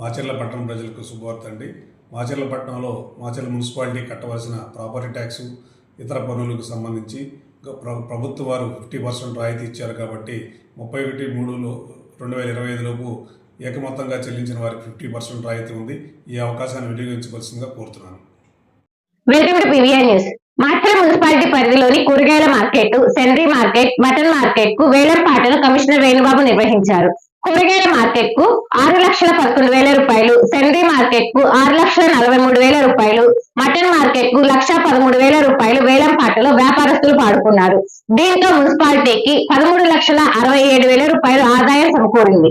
మాచర్ల పట్టణం ప్రజలకు శుభవార్త అండి. మాచర్ల పట్టణంలో మాచర్ల మున్సిపాలిటీ కట్టవలసిన ప్రాపర్టీ ట్యాక్స్ ఇతర పన్నులకు సంబంధించి ప్రభుత్వ వారు ఫిఫ్టీ పర్సెంట్ రాయితీ ఇచ్చారు కాబట్టి ముప్పై ఒకటి మూడులో రెండు వేల ఇరవై ఐదులోపు ఏకమొత్తంగా చెల్లించిన వారికి ఫిఫ్టీ పర్సెంట్ రాయితీ ఉంది. ఈ అవకాశాన్ని వినియోగించవలసిందిగా కోరుతున్నాను. న్యూస్. మాచర్ల మున్సిపాలిటీ పరిధిలోని కూరగాయల మార్కెట్ సెంట్రీ మార్కెట్ మటన్ మార్కెట్కు వేలం పాటలు కమిషనర్ వేణుబాబు నిర్వహించారు. కూరగాయల మార్కెట్కు ఆరు లక్షల పదకొండు వేల రూపాయలు సెంట్రీ మార్కెట్కు ఆరు లక్షల నలభై మూడు వేల రూపాయలు మటన్ మార్కెట్కు లక్ష పదమూడు వేల రూపాయలు వేలం పాటలో వ్యాపారస్తులు పాడుకున్నారు. దీంతో మున్సిపాలిటీకి పదమూడు లక్షల అరవై ఏడు వేల రూపాయలు ఆదాయం సమకూరింది.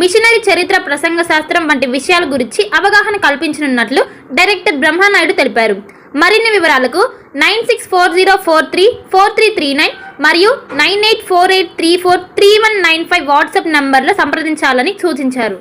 మిషనరీ చరిత్ర ప్రసంగ శాస్త్రం వంటి విషయాల గురించి అవగాహన కల్పించనున్నట్లు డైరెక్టర్ బ్రహ్మానాయుడు తెలిపారు. మరిన్ని వివరాలకు nine six four zero four three four three three nine మరియు nine eight four eight three four three one nine five WhatsApp నంబర్లో సంప్రదించాలని సూచించారు.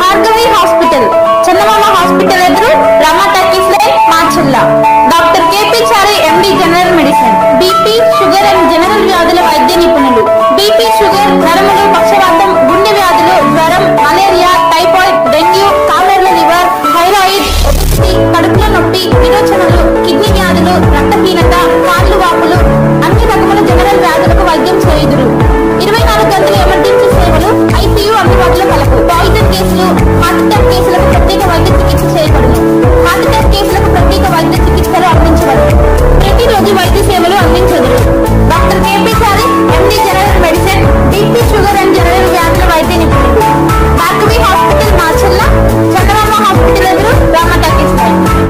భార్గవి హాస్పిటల్. చందమామ హాస్పిటల్ ఎదురు